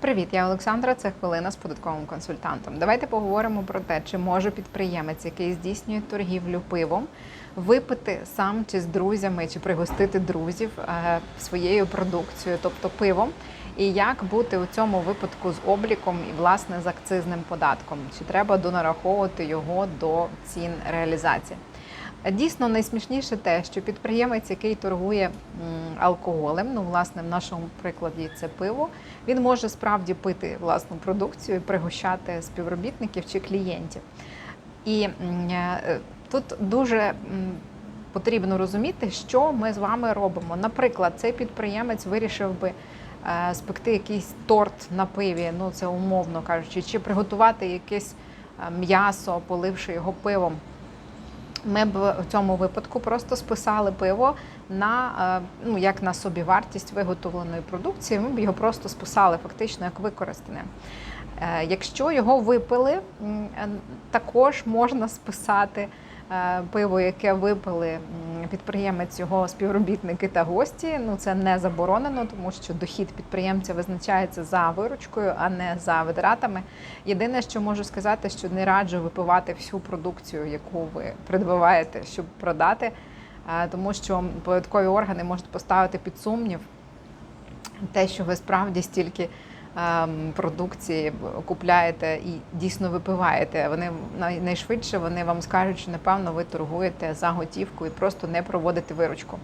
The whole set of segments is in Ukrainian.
Привіт, я Олександра. Це хвилина з податковим консультантом. Давайте поговоримо про те, чи може підприємець, який здійснює торгівлю пивом, випити сам чи з друзями, чи пригостити друзів е, своєю продукцією, тобто пивом. І як бути у цьому випадку з обліком і власне з акцизним податком? Чи треба донараховувати його до цін реалізації? Дійсно, найсмішніше те, що підприємець, який торгує алкоголем, ну власне в нашому прикладі це пиво, він може справді пити власну продукцію і пригощати співробітників чи клієнтів. І е, тут дуже потрібно розуміти, що ми з вами робимо. Наприклад, цей підприємець вирішив би е, спекти якийсь торт на пиві, ну це умовно кажучи, чи приготувати якесь е, м'ясо, поливши його пивом. Ми б в цьому випадку просто списали пиво на е, ну як на собівартість виготовленої продукції. Ми б його просто списали фактично як використане. Е, Якщо його випили, е, також можна списати пиво, яке випили підприємець, його співробітники та гості. Ну це не заборонено, тому що дохід підприємця визначається за виручкою, а не за витратами. Єдине, що можу сказати, що не раджу випивати всю продукцію, яку ви придбаваєте, щоб продати, тому що податкові органи можуть поставити під сумнів те, що ви справді стільки ем, продукції купляєте і дійсно випиваєте. Вони найшвидше вони вам скажуть, що напевно ви торгуєте за готівку і просто не проводите виручку.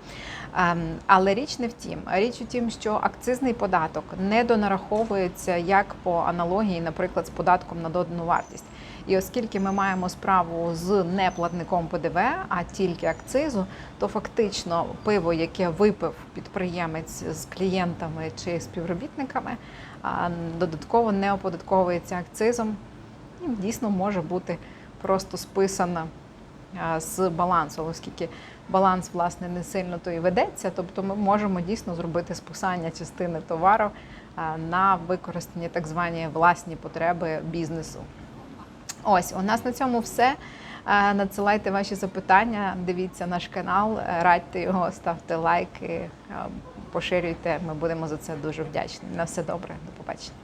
Ем, Але річ не в тім. Річ у тім, що акцизний податок не донараховується як по аналогії, наприклад, з податком на додану вартість. І оскільки ми маємо справу з неплатником ПДВ, а тільки акцизу, то фактично пиво, яке випив підприємець з клієнтами чи співробітниками, додатково не оподатковується акцизом і дійсно може бути просто списана з балансу, оскільки баланс власне не сильно то і ведеться. Тобто ми можемо дійсно зробити списання частини товару на використані так звані власні потреби бізнесу. Ось у нас на цьому все. Е, Надсилайте ваші запитання, дивіться наш канал, е, радьте його, ставте лайки, е, поширюйте. Ми будемо за це дуже вдячні. На все добре, до побачення.